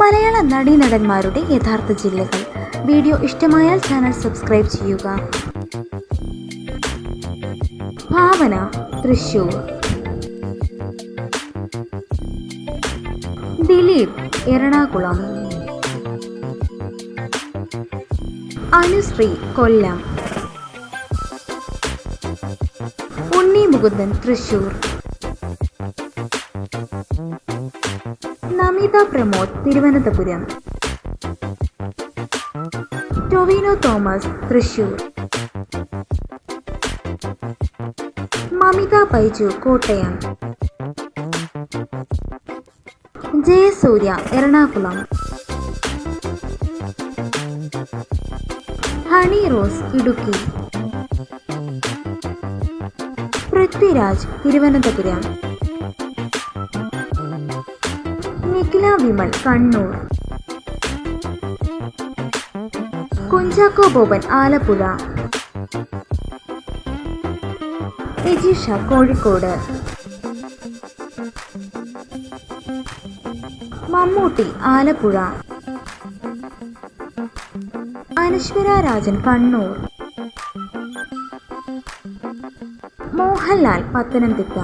മലയാള നടീനടന്മാരുടെ യഥാർത്ഥ ജില്ലകൾ. വീഡിയോ ഇഷ്ടമായാൽ ചാനൽ സബ്സ്ക്രൈബ് ചെയ്യുക. Bhavana Thrissur Dileep Ernakulam. Anusree Kollam. Unni Mukundan Thrissur Namitha Pramod Thiruvananthapuram. Tovino Thomas Thrissur Mamitha Baiju Kottayam. Jayasurya Ernakulam. Honey Rose Idukki. Prithviraj Thiruvananthapuram. Nikhila Vimal Kannur. Kunchacko Boban Alappuzha. Rajisha Kozhikode. Mammootty Alappuzha. Anaswara Rajan Kannur. Mohanlal Pathanamthitta.